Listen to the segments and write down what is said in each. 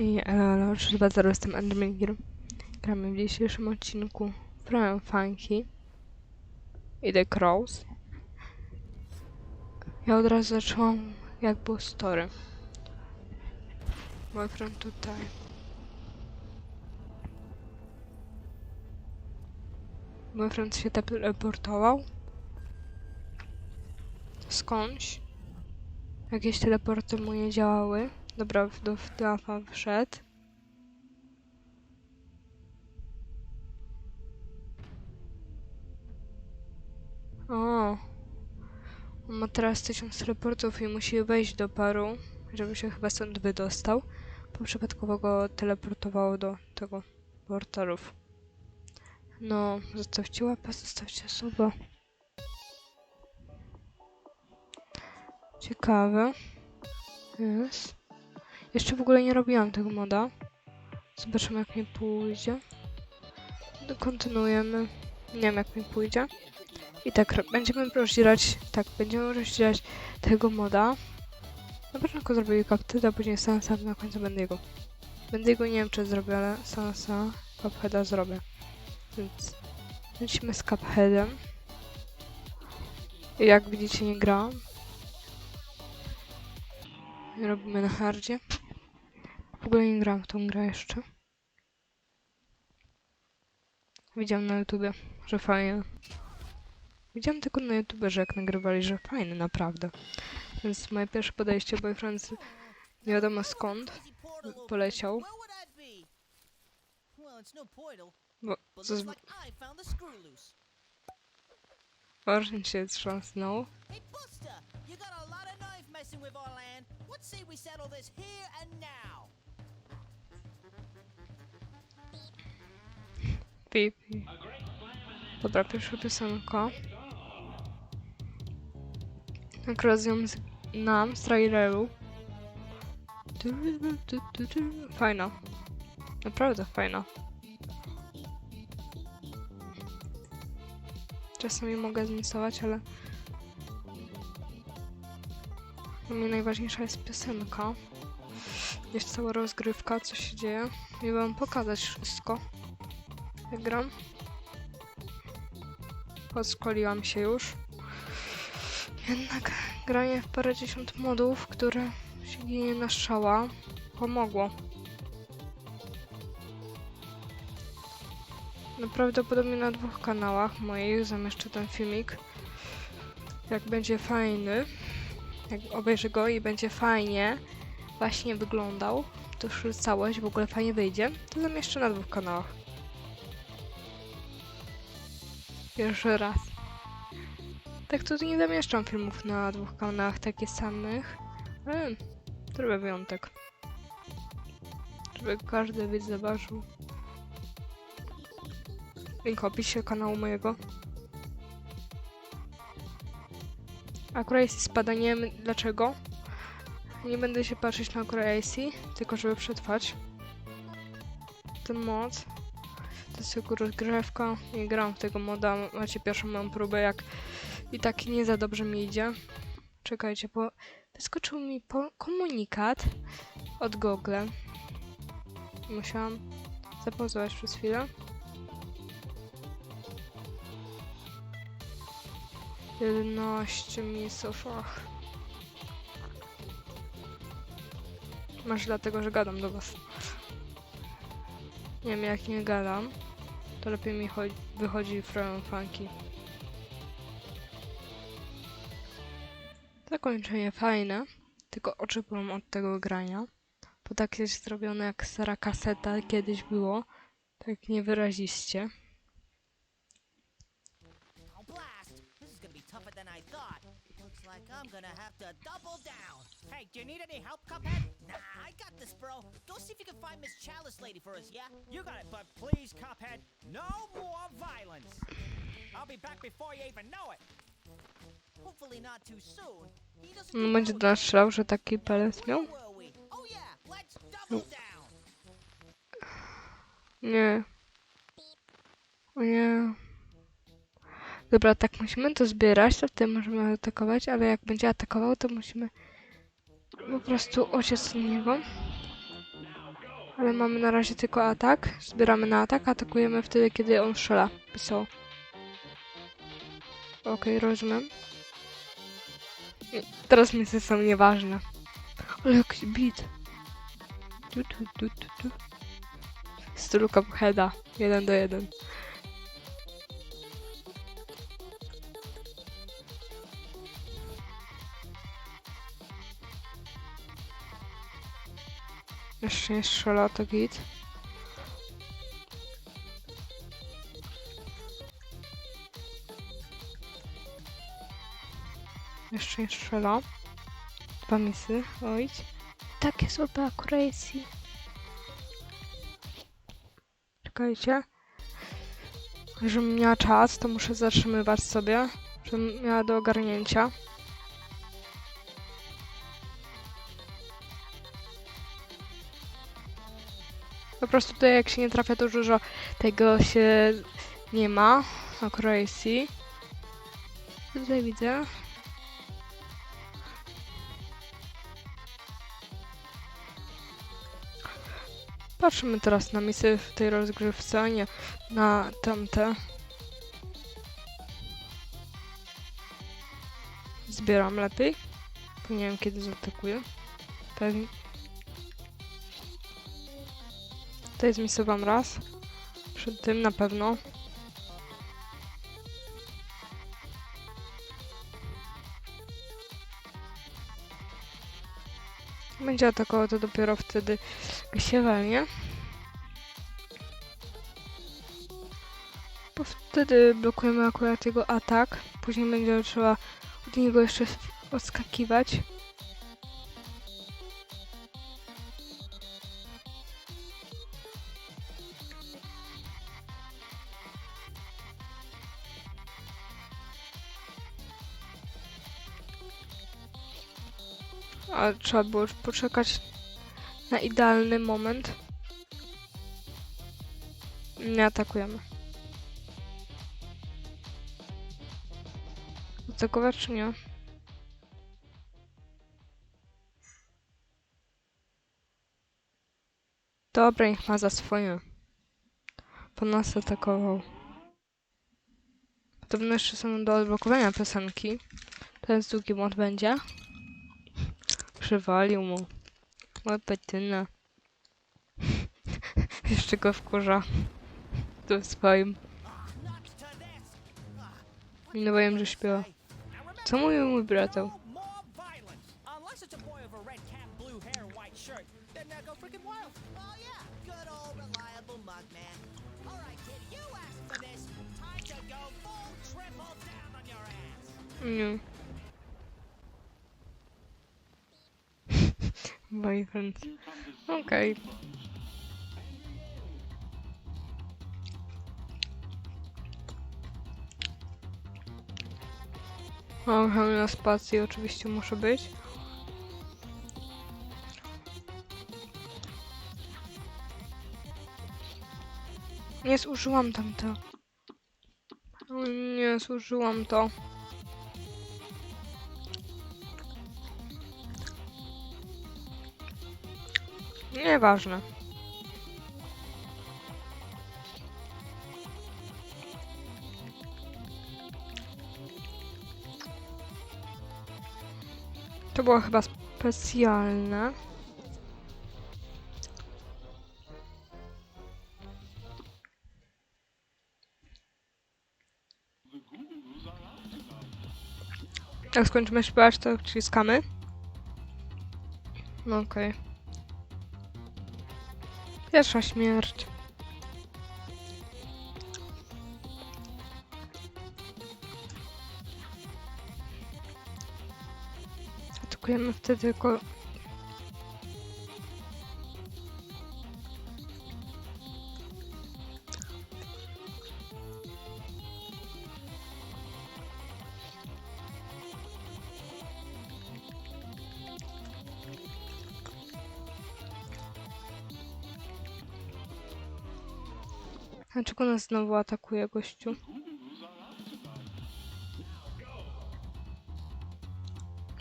I elo, 320 jestem Endermingir. Gramy w dzisiejszym odcinku Brian Funky i The Crows. Ja od razu zaczęłam jak było story. Mój friend tutaj. Mój friend się teleportował. Skądś. Jakieś teleporty mu nie działały. Dobra, do Flafa wszedł. O. On ma teraz tysiąc teleportów i musi wejść do paru, żeby się chyba stąd wydostał. Bo przypadkowo go teleportowało do tego portalów. No, zostawcie łapę, zostawcie suba. Ciekawe. Jest. Jeszcze w ogóle nie robiłam tego moda. Zobaczymy jak mi pójdzie. No, Kontynuujemy. Nie wiem jak mi pójdzie. I tak będziemy rozdzielać, tak, będziemy rozdzielać tego moda. Na początku zrobię Cupheada, później Sansa, na końcu Bendigo. Bendigo nie wiem czy zrobię, ale Sansa, Cupheada zrobię. Więc lecimy z Cupheadem. I jak widzicie nie. I robimy na hardzie. Ogóle nie grałam w tą grę jeszcze. Widziałam na YouTubie, że fajnie. Widziałam tylko na YouTube, że jak nagrywali, że fajny naprawdę. Więc moje pierwsze podejście boyfriend nie wiadomo skąd poleciał. Bo co z... Warren się trząsnął. You got a lot of knife messing with our land. What say we settle? Pi, pi. Dobra, pierwsza piosenka. Akurat ją z... nam z traileru. Fajna. Naprawdę fajna. Czasami mogę zmisować, ale... Dla mnie najważniejsza jest piosenka. Jest cała rozgrywka, co się dzieje. I wam pokazać wszystko. Gram. Podszkoliłam się już. Jednak granie w parędziesiąt modów, które się nie naszczała, pomogło. No prawdopodobnie na dwóch kanałach moich zamieszczę ten filmik. Jak będzie fajny, jak obejrzę go i będzie fajnie właśnie wyglądał, to już całość w ogóle fajnie wyjdzie, to zamieszczę na dwóch kanałach. Pierwszy raz. Tak to nie zamieszczam filmów na dwóch kanałach takich samych. Ale zrobię wyjątek. Żeby każdy widz zobaczył. Link w opisie kanału mojego. Akurat jest spada, nie wiem dlaczego. Nie będę się patrzeć na Crazy, tylko żeby przetrwać. Ten mod. Jest tylko rozgrywka. Nie gram w tego moda. Macie pierwszą moją próbę, jak i tak nie za dobrze mi idzie. Czekajcie, bo wyskoczył mi komunikat od Google. Musiałam zapauzować przez chwilę. Jedenaście misów, ach. Masz dlatego, że gadam do was. Nie wiem, jak nie gadam, to lepiej mi cho- wychodzi From Funky. Zakończenie fajne, tylko oczy od tego grania, bo tak jest zrobione jak stara kaseta kiedyś było, tak niewyraziście. Like. Hey, do you need any help, Cuphead? Nah, I got this, bro. Go see if you can Chalice Lady for us, yeah? You got it, but please, Cuphead, no more violence. I'll be back before you even know it. Hopefully not too soon. He doesn't No będzie nas że taki pelet miał? Where were we? Oh yeah, let's double down. Nie. O nie. Dobra, tak musimy to zbierać, to wtedy możemy atakować, ale jak będzie atakował, to musimy po prostu od niego. Ale mamy na razie tylko atak. Zbieramy na atak, atakujemy wtedy, kiedy on strzela. Pisał. Okej, rozumiem. I Teraz misje są nieważne. Ale jakiś beat. Tu, tu, tu. W stylu Cupheada. Jeden do jeden. Jeszcze nie strzela, to git. Jeszcze nie strzela. Dwa misy, oj. Takie słabe akuracje. Czekajcie. Żebym miała czas, to muszę zatrzymywać sobie. Żebym miała do ogarnięcia. Prostu tutaj jak się nie trafia, to dużo tego się nie ma. Accuracy. Tutaj widzę. Patrzymy teraz na misy w tej rozgrywce, a nie na tamte. Zbieram lepiej. Nie wiem kiedy zaatakuję. Pewnie. Tutaj zmisowałam raz. Przed tym na pewno. Będzie atakował to dopiero wtedy, gdy się. Bo wtedy blokujemy akurat jego atak. Później będzie trzeba od niego jeszcze odskakiwać. A trzeba było poczekać na idealny moment. Nie atakujemy. Atakować czy nie? Dobra, niech ma za swoje. Pan nas atakował. Podobno jeszcze są do odblokowania piosenki. Ten długi mod będzie. Przywalił mu. Moja petyna. Jeszcze go wkurza. To swoim. Nie wiem, że śpiewa. Co mówił mój bratał? no. Nie. Boyfriend. Okej. Okay. na spacji oczywiście muszę być. Nie zużyłam tamto. Nie, zużyłam to. Nieważne. To było chyba specjalne. Jak skończymy śpiewać, to wciskamy. No okej. Pierwsza śmierć. Atakujemy wtedy tylko... Dlaczego nas znowu atakuje gościu?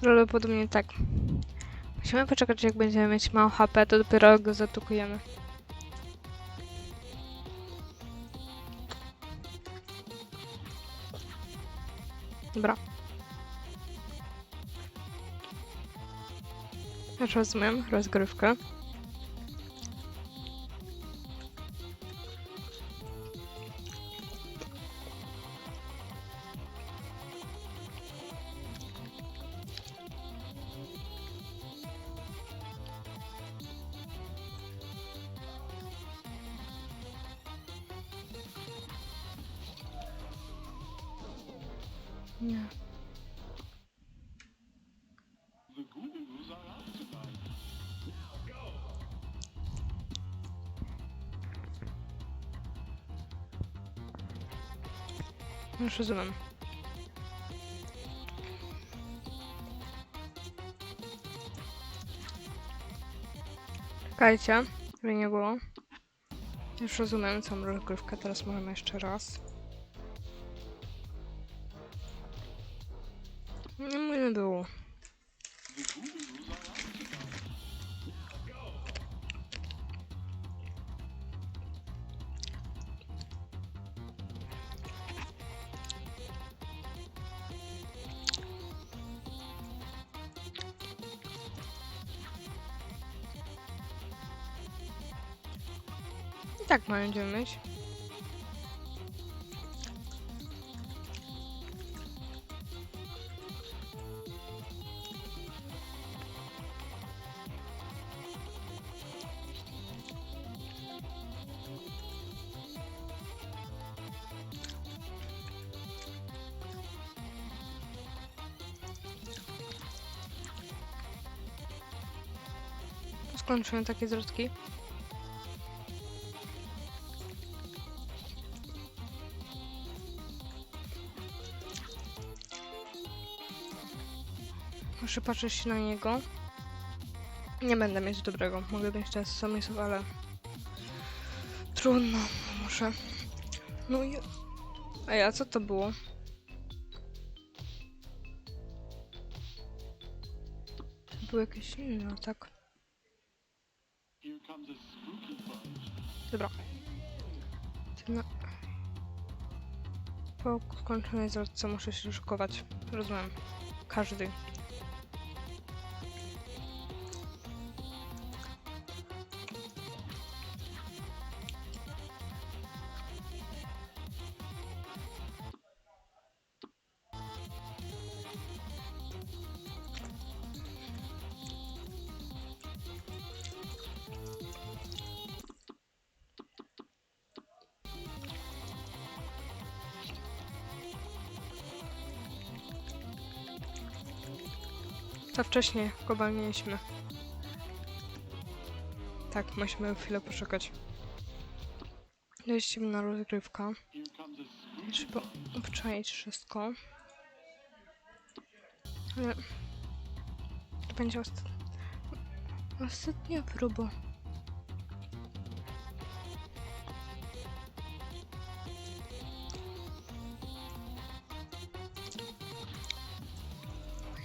Prawdopodobnie tak. Musimy poczekać, jak będziemy mieć mało HP, to dopiero go zaatakujemy. Dobra. Rozumiem rozgrywkę. Już rozumiem. Czekajcie, żeby nie było. Już rozumiem całą rozgrywkę, teraz możemy jeszcze raz. Tak będziemy mieć. Skończyłem takie zwrotki. Muszę patrzeć się na niego. Nie będę mieć dobrego. Mogę mieć teraz samisów, ale... Trudno. Muszę... No i... Ej, a co to było? To był jakiś inny atak. Dobra. Ty na... Po skończonej zwrotce muszę się szykować. Rozumiem. Każdy. To wcześniej go walniliśmy. Tak, musimy chwilę poczekać. Lecimy na rozgrywka. Trzeba obczaić wszystko. Ale... To będzie osta... ostatnia próba.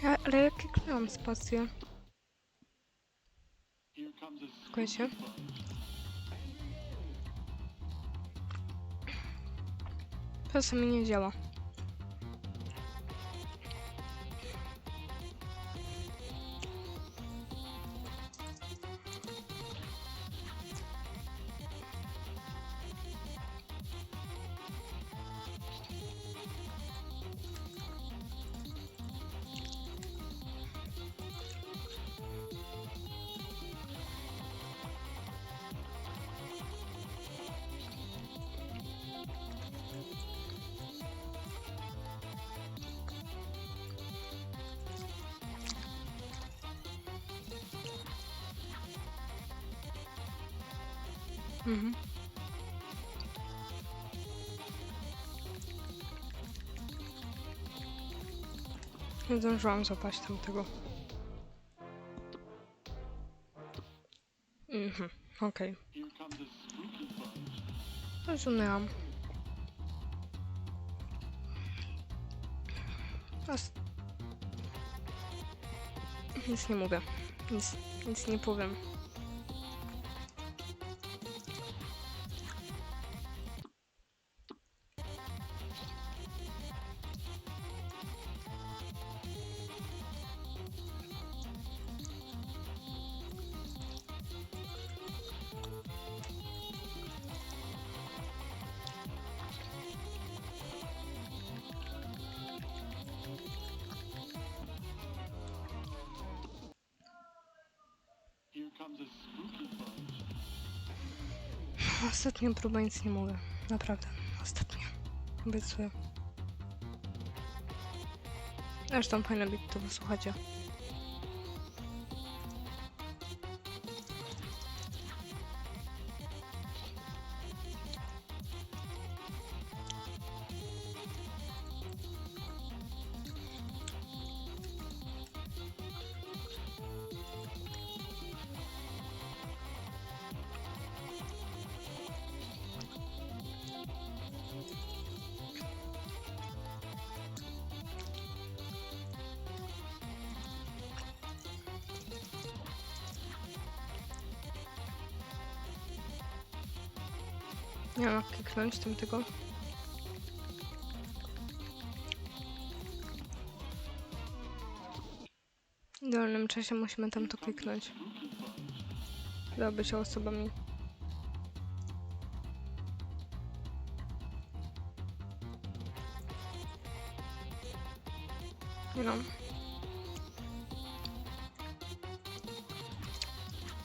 Ja, ale jak kliknęłam spację? Słuchajcie. Czasami nie działa. Mhm. Nie zdążyłam złapać tamtego. Mhm, okej. Rozumiałam. Teraz... Nic nie mówię. Nic, nic nie powiem. Ostatnia próba nic nie mówię. Naprawdę. Ostatnia. Obiecuję. Zresztą fajne bit to wysłuchacie. Nie mam jak kliknąć tam tego. W dolnym czasie musimy tam to kliknąć. Dla bycia osobami. No.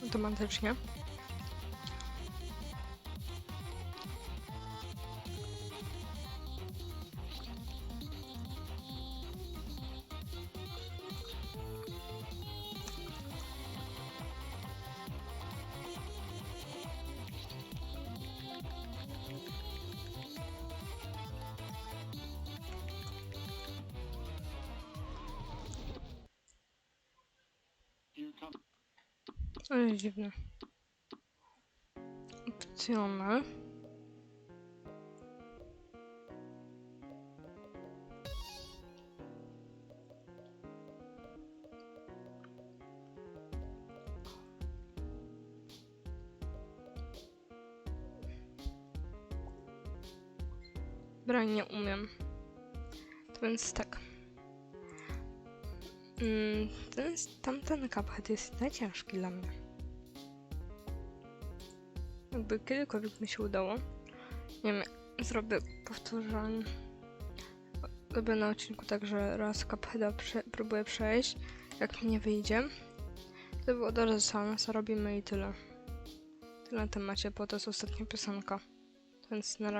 Automatycznie. Ale dziwne. Opcjonal. Dobra, nie umiem. To więc tak. Mm, ten, tamten cuphead jest najciężki dla mnie. Jakby kiedykolwiek mi się udało. Nie wiem, zrobię powtórzeń. Robię na odcinku tak, że raz cupheada prze próbuję przejść. Jak mi nie wyjdzie, to było od razu seans robimy i tyle. Tyle na temacie, bo to jest ostatnia piosenka. Więc na razie.